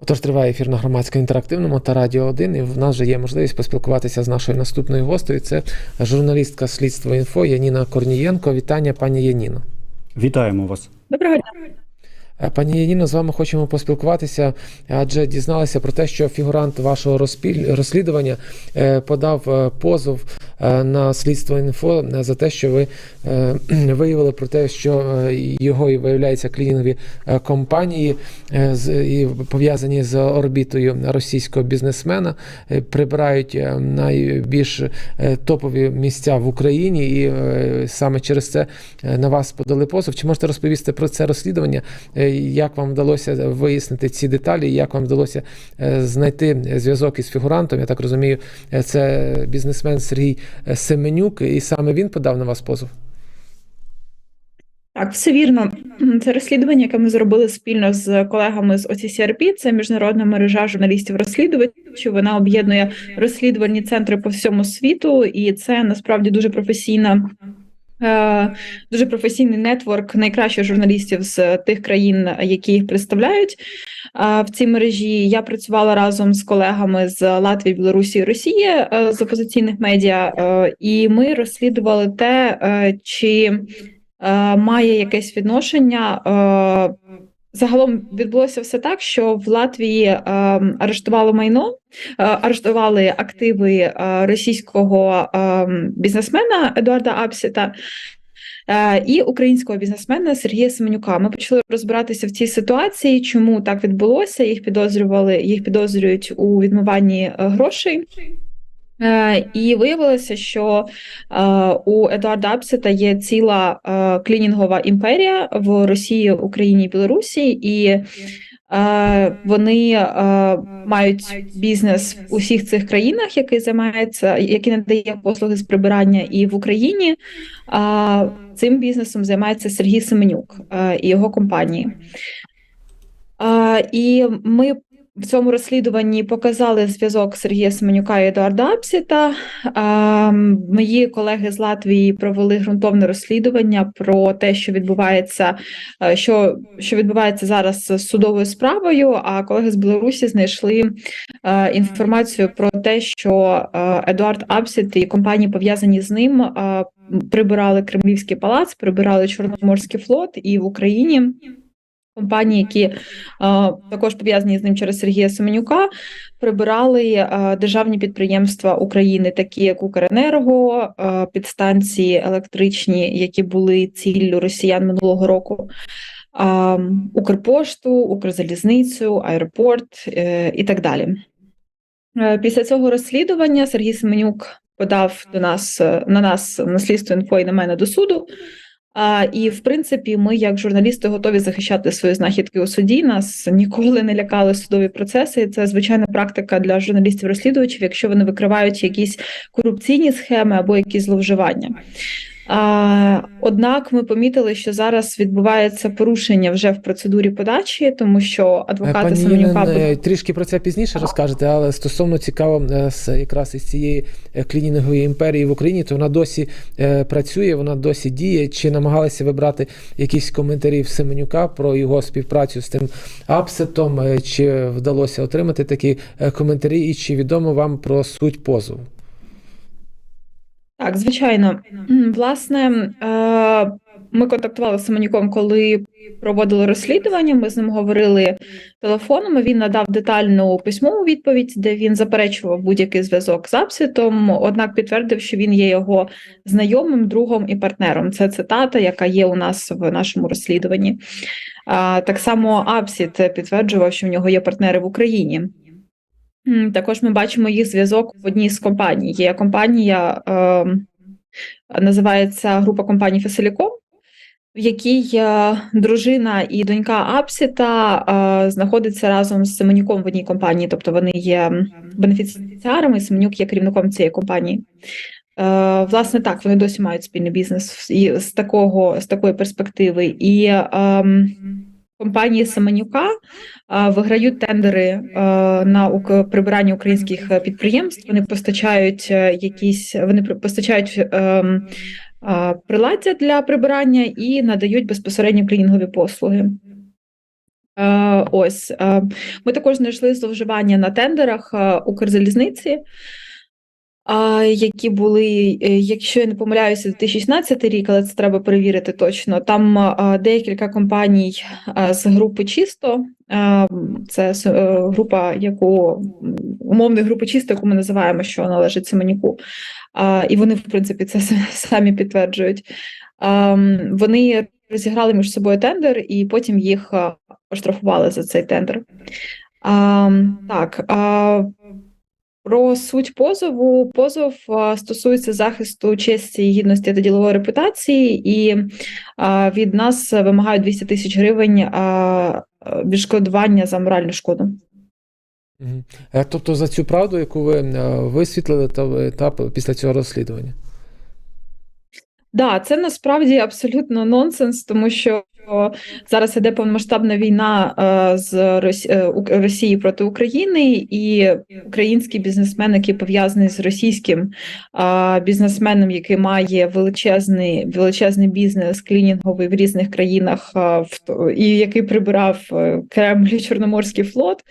Отож, триває ефір на громадсько інтерактивному та Радіо 1, і в нас вже є можливість поспілкуватися з нашою наступною гостею. Це журналістка слідства інфо Яніна Корнієнко. Вітання, пані Яніно. Вітаємо вас. Доброго дня. Е, Пані Яніно, з вами хочемо поспілкуватися, адже дізналися про те, що фігурант вашого розпіль... розслідування е, подав е, позов на слідство інфо за те, що ви виявили про те, що його і виявляється клінінгові компанії пов'язані з орбітою російського бізнесмена, прибирають найбільш топові місця в Україні, і саме через це на вас подали позов. Чи можете розповісти про це розслідування? Як вам вдалося вияснити ці деталі? Як вам вдалося е, знайти зв'язок із фігурантом? Я так розумію, е, це бізнесмен Сергій е, Семенюк, і саме він подав на вас позов. Так, все вірно. Це розслідування, яке ми зробили спільно з колегами з OCCRP, Це міжнародна мережа журналістів-розслідувачів. Вона об'єднує розслідувальні центри по всьому світу, і це насправді дуже професійна. Е, Дуже професійний нетворк найкращих журналістів з тих країн, які їх представляють в цій мережі. Я працювала разом з колегами з Латвії, Білорусі і Росії е, з опозиційних медіа, е, і ми розслідували те, чи має якесь відношення. Загалом відбулося все так, що в Латвії е, арештували майно, е, арештували активи е, російського е, бізнесмена Едуарда Апсіта. е, І українського бізнесмена Сергія Семенюка. Ми почали розбиратися в цій ситуації, чому так відбулося. Їх підозрювали, їх підозрюють у відмиванні е, грошей. Е, І виявилося, що е, у Едуарда Апсета є ціла е, клінінгова імперія в Росії, Україні і Білорусі, і вони мають бізнес в усіх цих країнах, який займається, який надає послуги з прибирання і в Україні. Цим бізнесом займається Сергій Семенюк і його компанії. І ми в цьому розслідуванні показали зв'язок Сергія Семенюка і Едуарда Апсіта. Мої колеги з Латвії провели ґрунтовне розслідування про те, що відбувається, е, що, що відбувається зараз з судовою справою. А колеги з Білорусі знайшли е, інформацію про те, що е, Едуард Апсіт і компанії пов'язані з ним прибирали Кремлівський палац, прибирали Чорноморський флот і в Україні. Компанії, які е, також пов'язані з ним через Сергія Семенюка, прибирали е, державні підприємства України, такі як Укренерго, е, підстанції електричні, які були ціллю росіян минулого року, е, Укрпошту, Укрзалізницю, аеропорт е, і так далі. Е, Після цього розслідування Сергій Семенюк подав до нас е, на нас на слідство інфо і на мене до суду. І в принципі, ми, як журналісти, готові захищати свої знахідки у суді. Нас ніколи не лякали судові процеси. Це звичайна практика для журналістів-розслідувачів, якщо вони викривають якісь корупційні схеми або якісь зловживання. Однак ми помітили, що зараз відбувається порушення вже в процедурі подачі, тому що адвокати Пані Семенюка Єлен, е, трішки про це пізніше розкажете, але стосовно цікаво е, з якраз із цієї е, клінінгової імперії в Україні, то вона досі е, працює, вона досі діє. Чи намагалися вибрати якісь коментарі в Семенюка про його співпрацю з тим апсетом? Е, Чи вдалося отримати такі е, коментарі, і чи відомо вам про суть позову? Так, звичайно. Власне, е, ми контактували з Семенюком, коли проводили розслідування. Ми з ним говорили телефоном. Він надав детальну письмову відповідь, де він заперечував будь-який зв'язок з Апсітом, однак підтвердив, що він є його знайомим, другом і партнером. Це цитата, яка є у нас в нашому розслідуванні. Так само Апсіт підтверджував, що в нього є партнери в Україні. Також ми бачимо їх зв'язок в одній з компаній. Є компанія, е, називається група компаній Феселіком, в якій е, дружина і донька Апсіта е, знаходиться разом з Семенюком в одній компанії, тобто вони є бенефіціарами, і Семенюк є керівником цієї компанії. Е, Власне, так, вони досі мають спільний бізнес з такого з такої перспективи. І ем, компанії Семенюка е, виграють тендери на прибирання українських е, підприємств. Вони постачають е, якісь, вони постачають ем, приладдя для прибирання і надають безпосередньо клінінгові послуги. Е, Ось е, ми також знайшли зловживання на тендерах Укрзалізниці, які були, е, якщо я не помиляюся, 2016 рік, але це треба перевірити точно. Там декілька компаній з групи Чисто. Це е, група, яку м, умовна група Чисто, яку ми називаємо, що належить Семенюку. А, І вони, в принципі, це самі підтверджують. Вони розіграли між собою тендер, і потім їх оштрафували за цей тендер. Так, про суть позову. Позов стосується захисту честі, гідності та ділової репутації, і від нас вимагають 200 тисяч гривень відшкодування за моральну шкоду. Е, Тобто за цю правду, яку ви е, висвітлили та, та після цього розслідування. Да, це насправді абсолютно нонсенс, тому що зараз іде повномасштабна війна е, з е, Росії проти України, і український бізнесмен, який пов'язаний з російським бізнесменом, який має величезний величезний бізнес клінінговий в різних країнах, в і який прибирав е, Кремль і Чорноморський флот.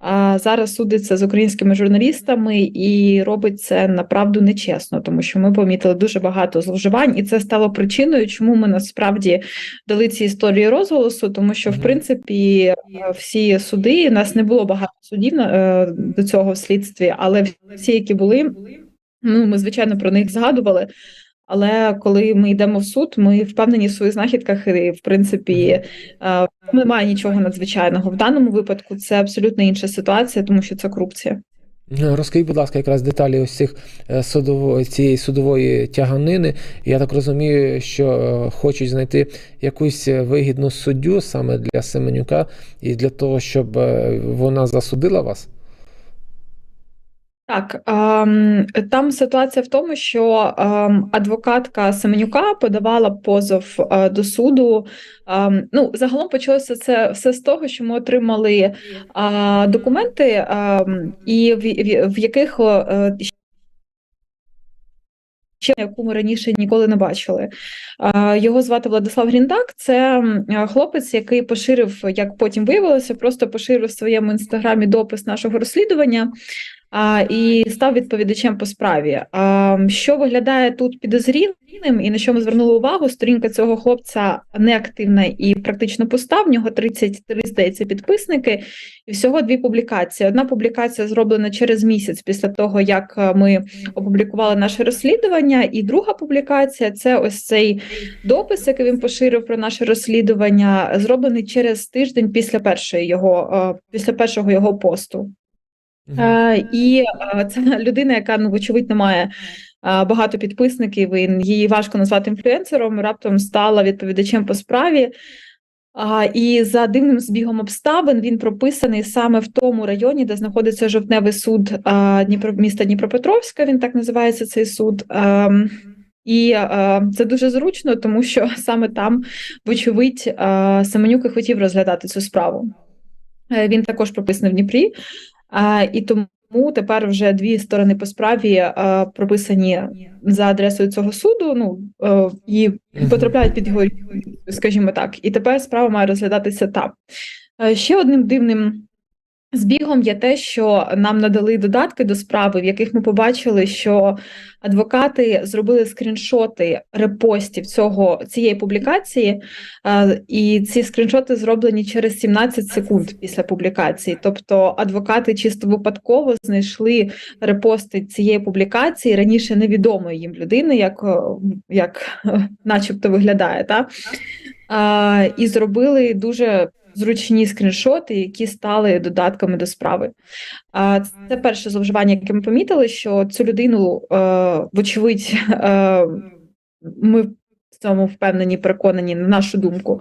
А зараз судиться з українськими журналістами і робить це направду нечесно, тому що ми помітили дуже багато зловживань, і це стало причиною, чому ми насправді дали ці історії розголосу, тому що в принципі е, всі суди у нас не було багато судів е, до цього в слідстві, але всі, які були, ну ми звичайно про них згадували. Але коли ми йдемо в суд, ми впевнені в своїх знахідках, і в принципі е, немає нічого надзвичайного. В даному випадку це абсолютно інша ситуація, тому що це корупція. Е, Розкажіть, будь ласка, якраз деталі ось цих е, судово, цієї судової тяганини. Я так розумію, що хочуть знайти якусь вигідну суддю саме для Семенюка і для того, щоб вона засудила вас. Так, ем, там ситуація в тому, що ем, адвокатка Семенюка подавала позов е, до суду. Ем, ну, загалом почалося це все з того, що ми отримали е, документи, і в, яких е, ще яку ми раніше ніколи не бачили. Його звати Владислав Гріндак. Це хлопець, який поширив, як потім виявилося, просто поширив в своєму інстаграмі допис нашого розслідування. А, і став відповідачем по справі. А, що виглядає тут підозрілим, і на що ми звернули увагу, сторінка цього хлопця неактивна і практично пуста. В нього 33, здається, підписники, і всього дві публікації. Одна публікація зроблена через місяць після того, як е, ми опублікували наше розслідування, і друга публікація це ось цей допис, який він поширив про наше розслідування, зроблений через тиждень після першої його е, після першого його посту. Е, І е, це людина, яка ну вочевидь не має е, багато підписників. і Її важко назвати інфлюенсером. Раптом стала відповідачем по справі. І за дивним збігом обставин він прописаний саме в тому районі, де знаходиться жовтневий суд міста Дніпропетровська. Він так називається цей суд. Ем, І це дуже зручно, тому що саме там, вочевидь, Семенюк і хотів розглядати цю справу. Він також прописаний в Дніпрі. І тому тепер вже дві сторони по справі е, прописані за адресою цього суду. Ну е, і потрапляють під його, скажімо так. І тепер справа має розглядатися там. Е, ще одним дивним. Збігом є те, що нам надали додатки до справи, в яких ми побачили, що адвокати зробили скріншоти репостів цього цієї публікації, е, і ці скріншоти зроблені через 17 секунд після публікації. Тобто адвокати чисто випадково знайшли репости цієї публікації раніше невідомої їм людини, як, е, як е, начебто виглядає, та? І зробили дуже зручні скріншоти, які стали додатками до справи. Це перше зловживання, яке ми помітили, що цю людину, е, вочевидь, е, ми в цьому впевнені, переконані, на нашу думку.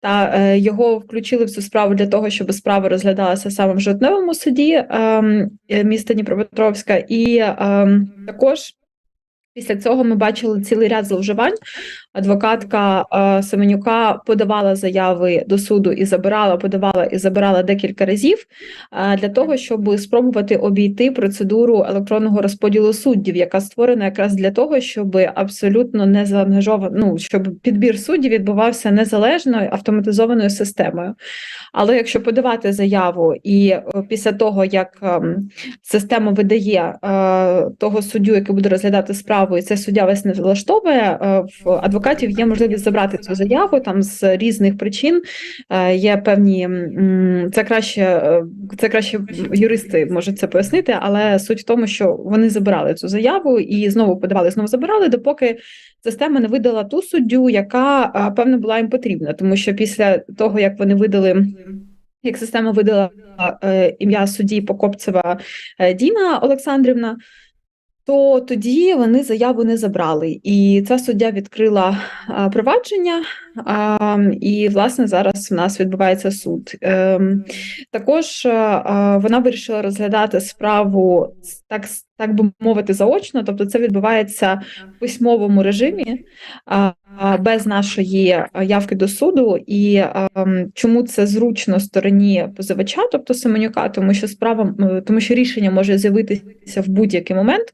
Та е, його включили в цю справу для того, щоб справа розглядалася саме в жовтневому суді ем, міста Дніпропетровська, і ем, також. Після цього ми бачили цілий ряд зловживань. Адвокатка е, Семенюка подавала заяви до суду і забирала, подавала і забирала декілька разів е, для того, щоб спробувати обійти процедуру електронного розподілу суддів, яка створена якраз для того, щоб абсолютно не заангажовано, ну щоб підбір суддів відбувався незалежною автоматизованою системою. Але якщо подавати заяву, і е, після того як ем, система видає того суддю, який буде розглядати справу, і цей суддя вас не влаштовує, в адвокатів є можливість забрати цю заяву там з різних причин. Е, Є певні це краще, е, це краще юристи можуть це пояснити, але суть в тому, що вони забирали цю заяву і знову подавали, знову забирали, допоки система не видала ту суддю, яка е, певно була їм потрібна, тому що після того як вони видали. Як система видала ім'я судді Покопцева Діна Олександрівна, то тоді вони заяву не забрали. І ця суддя відкрила провадження, і, власне, зараз в нас відбувається суд. Ем, також вона вирішила розглядати справу так, так би мовити, заочно, тобто це відбувається в письмовому режимі. Без нашої явки до суду, і чому це зручно стороні позивача, тобто Семенюка, тому що справа, тому що рішення може з'явитися в будь-який момент,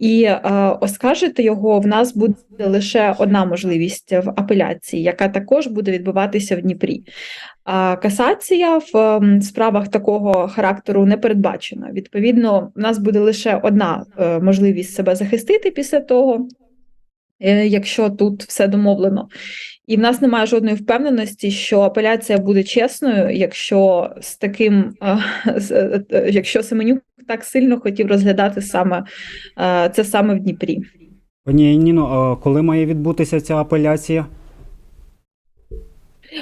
і е, оскаржити його в нас буде лише одна можливість в апеляції, яка також буде відбуватися в Дніпрі. А касація в справах такого характеру не передбачена. Відповідно, в нас буде лише одна е, можливість себе захистити після того, е, якщо тут все домовлено. І в нас немає жодної впевненості, що апеляція буде чесною, якщо з таким, е, е, е, якщо Семенюк так сильно хотів розглядати саме це саме в Дніпрі. Пані Ніно, а коли має відбутися ця апеляція?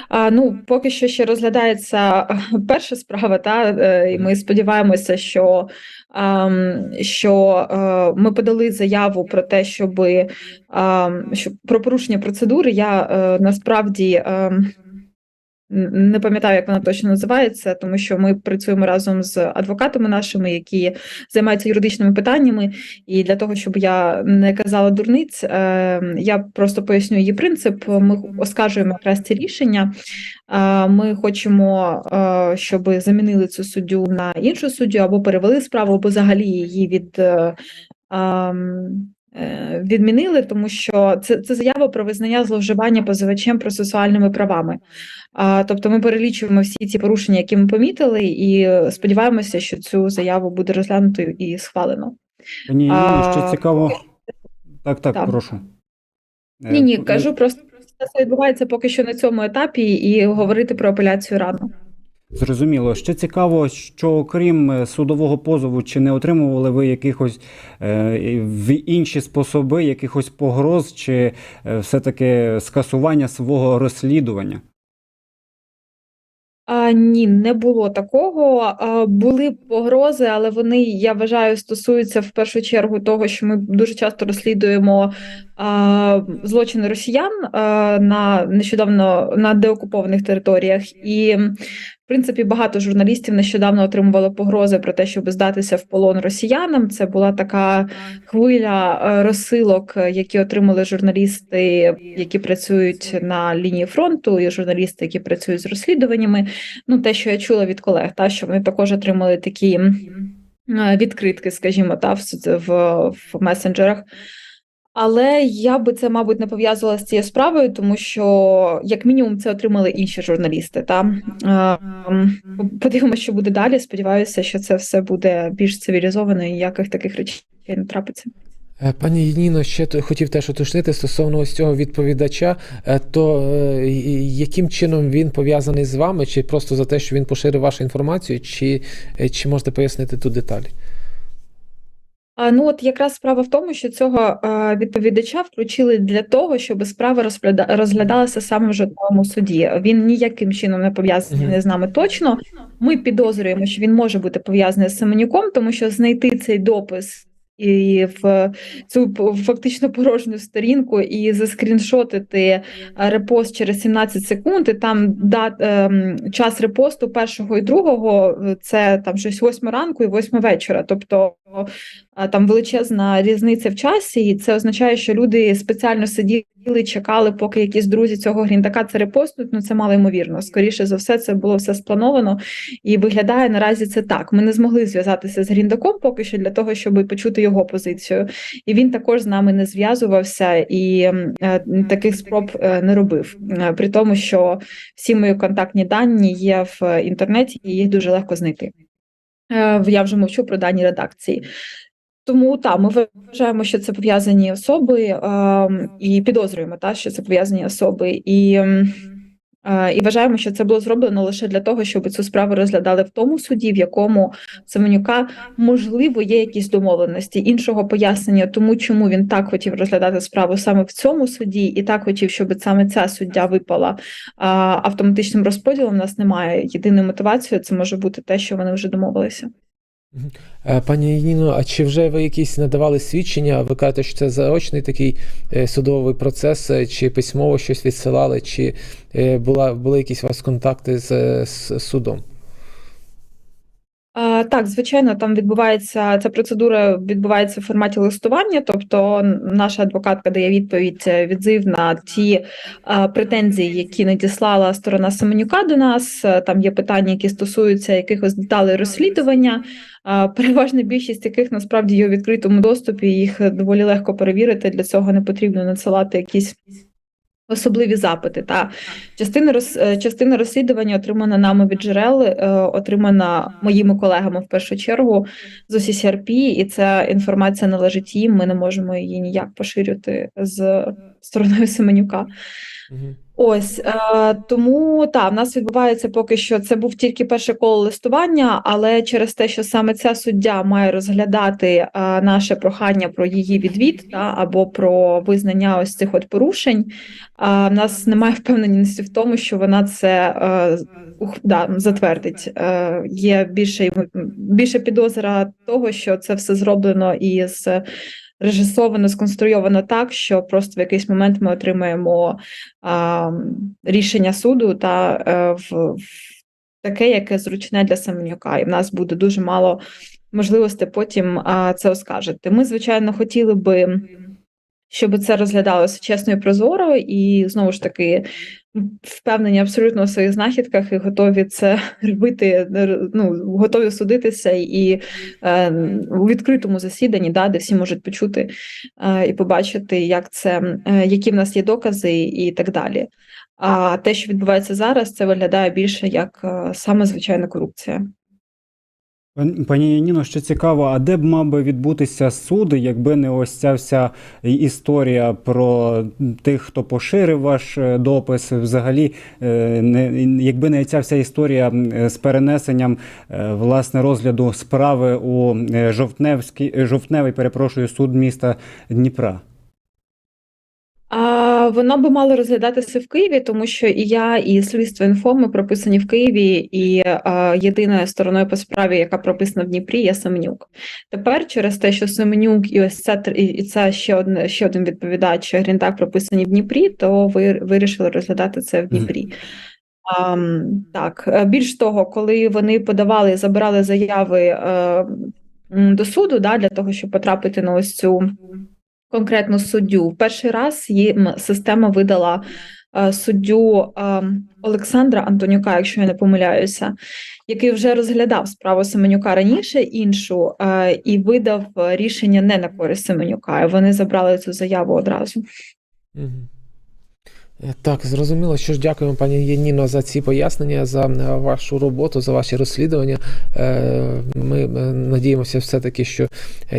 А, ну, поки що ще розглядається перша справа, та і ми сподіваємося, що, що е, ми подали заяву про те, щоб, ем, що про порушення процедури. Я е, насправді ем, не пам'ятаю, як вона точно називається, тому що ми працюємо разом з адвокатами нашими, які займаються юридичними питаннями. І для того, щоб я не казала дурниць, е, я просто поясню її принцип. Ми оскаржуємо якраз ці рішення. Е, Ми хочемо, е, щоб замінили цю суддю на іншу суддю, або перевели справу, або взагалі її від. Е, Відмінили, тому що це, це заява про визнання зловживання позивачем процесуальними правами. А, тобто ми перелічуємо всі ці порушення, які ми помітили, і сподіваємося, що цю заяву буде розглянуто і схвалено. Ніно, А, що цікаво. Так, так, так. прошу. Е, Ні, ні, ну, кажу, просто це відбувається поки що на цьому етапі, і говорити про апеляцію рано. Зрозуміло. Ще цікаво, що окрім е, судового позову, чи не отримували ви якихось е, в інші способи, якихось погроз, чи е, все-таки скасування свого розслідування? А, ні, не було такого. А, були погрози, але вони, я вважаю, стосуються в першу чергу того, що ми дуже часто розслідуємо а, злочини росіян а, на нещодавно на деокупованих територіях. І, принципі, багато журналістів нещодавно отримували погрози про те, щоб здатися в полон росіянам. Це була така хвиля е, розсилок, е, які отримали журналісти, які працюють на лінії фронту, і журналісти, які працюють з розслідуваннями. Ну, те, що я чула від колег, та що вони також отримали такі е, відкритки, скажімо, та в, в, в месенджерах. Але я би це, мабуть, не пов'язувала з цією справою, тому що, як мінімум, це отримали інші журналісти. Та Ем, подивимося, що буде далі. Сподіваюся, що це все буде більш цивілізовано і ніяких таких речей не трапиться. Е, Пані Ніно, ще хотів теж уточнити стосовно ось цього відповідача, е, то е, яким чином він пов'язаний з вами, чи просто за те, що він поширив вашу інформацію, чи, чи можете пояснити тут деталі? А, Ну, от якраз справа в тому, що цього відповідача включили для того, щоб справа розгляда- розглядалася саме в жодному суді. Він ніяким чином не пов'язаний Мгм. з нами точно. Ми підозрюємо, що він може бути пов'язаний з Семенюком, тому що знайти цей допис і в цю фактично порожню сторінку і заскріншотити е, репост через 17 секунд, і там дат, ем, час репосту першого і другого е, це там щось 8 ранку і 8 вечора. Тобто там величезна різниця в часі, і це означає, що люди спеціально сиділи сиділи, чекали, поки якісь друзі цього гріндака це репостнуть. Ну це мало ймовірно. Скоріше за все, це було все сплановано і виглядає наразі це так. Ми не змогли зв'язатися з гріндаком поки що для того, щоб почути його позицію. І він також з нами не зв'язувався і е, таких спроб е, не робив. Е, При тому, що всі мої контактні дані є в інтернеті, і їх дуже легко знайти. Я вже мовчу про дані редакції. Тому так, ми вважаємо, що це пов'язані особи, ем, і підозрюємо, та, що це пов'язані особи, і, е, і вважаємо, що це було зроблено лише для того, щоб цю справу розглядали в тому суді, в якому Семенюка можливо є якісь домовленості. Іншого пояснення тому, чому він так хотів розглядати справу саме в цьому суді, і так хотів, щоб саме ця суддя випала а, автоматичним розподілом. У нас немає єдиної мотивації. Це може бути те, що вони вже домовилися. Е, Пані Ніно, а чи вже ви якісь надавали свідчення? Ви кажете, що це заочний такий е, судовий процес, е, чи письмово щось відсилали, чи була, були якісь у вас контакти з, з судом? Так, звичайно, там відбувається ця процедура відбувається в форматі листування, тобто наша адвокатка дає відповідь е, відзив на ті а, претензії, які надіслала сторона Семенюка до нас. Е, Там є питання, які стосуються якихось деталей розслідування. Переважна більшість яких насправді є у відкритому доступі. Їх доволі легко перевірити. Для цього не потрібно надсилати якісь. Особливі запити та. Частина роз е, частина розслідування отримана нами від джерел, е, отримана моїми колегами в першу чергу з OCCRP, і ця інформація належить їм. Ми не можемо її ніяк поширювати з стороною Семенюка. Ось е, тому та в нас відбувається поки що. Це був тільки перше коло листування, але через те, що саме ця суддя має розглядати е, наше прохання про її відвід та або про визнання ось цих от порушень. А в нас немає впевненості в тому, що вона це е, да, затвердить. Е, є більше більше підозра того, що це все зроблено із режисовано, сконструйовано так, що просто в якийсь момент ми отримаємо а, рішення суду та а, в, в таке, яке зручне для Семенюка, і в нас буде дуже мало можливостей потім а, це оскаржити. Ми, звичайно, хотіли би. Щоб це розглядалося чесно і прозоро, і знову ж таки впевнені абсолютно у своїх знахідках і готові це робити, ну готові судитися і е, у відкритому засіданні, да, де всі можуть почути е, і побачити, як це, е, які в нас є докази, і так далі. А те, що відбувається зараз, це виглядає більше як е, саме звичайна корупція. Пан- Пані Яніно, ще цікаво, а де б мав би відбутися суд, якби не ось ця вся історія про тих, хто поширив ваш е, допис, взагалі, е, не, якби не ця вся історія з перенесенням е, власне розгляду справи у Жовтневський, е, Жовтневий, перепрошую, суд міста Дніпра. Воно би мало розглядатися в Києві, тому що і я, і слідство інфо ми прописані в Києві, і а, єдиною стороною по справі, яка прописана в Дніпрі, є Семенюк. Тепер через те, що Семенюк і ось це і це ще один ще один відповідач Грінтак прописані в Дніпрі, то ви вирішили розглядати це в Дніпрі. А, так, е, більш того, коли вони подавали, забирали заяви е, до суду, да, для того, щоб потрапити на ось цю конкретну суддю. В перший раз їм система видала е, суддю е, Олександра Антонюка, якщо я не помиляюся, який вже розглядав справу Семенюка раніше іншу, е, і видав рішення не на користь Семенюка. Вони забрали цю заяву одразу. Мгм. Е, Так, зрозуміло. Що ж, дякуємо, пані Яніно, за ці пояснення, за е, вашу роботу, за ваші розслідування. Е, Ми надіємося все-таки, що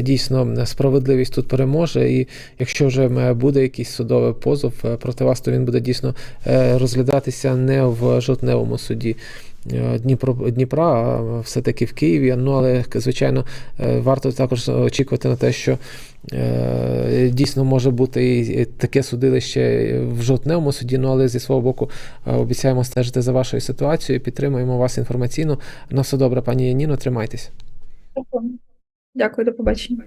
дійсно справедливість тут переможе. І якщо вже буде якийсь судовий позов проти вас, то він буде дійсно розглядатися не в жовтневому суді. Е, Дніпро, Дніпра, все-таки в Києві. Ну, але, звичайно, е, варто також очікувати на те, що Е, Дійсно може бути і таке судилище в жовтневому суді, ну але зі свого боку обіцяємо стежити за вашою ситуацією, підтримуємо вас інформаційно. На все добре, пані Яніно, тримайтесь. Дякую, до побачення.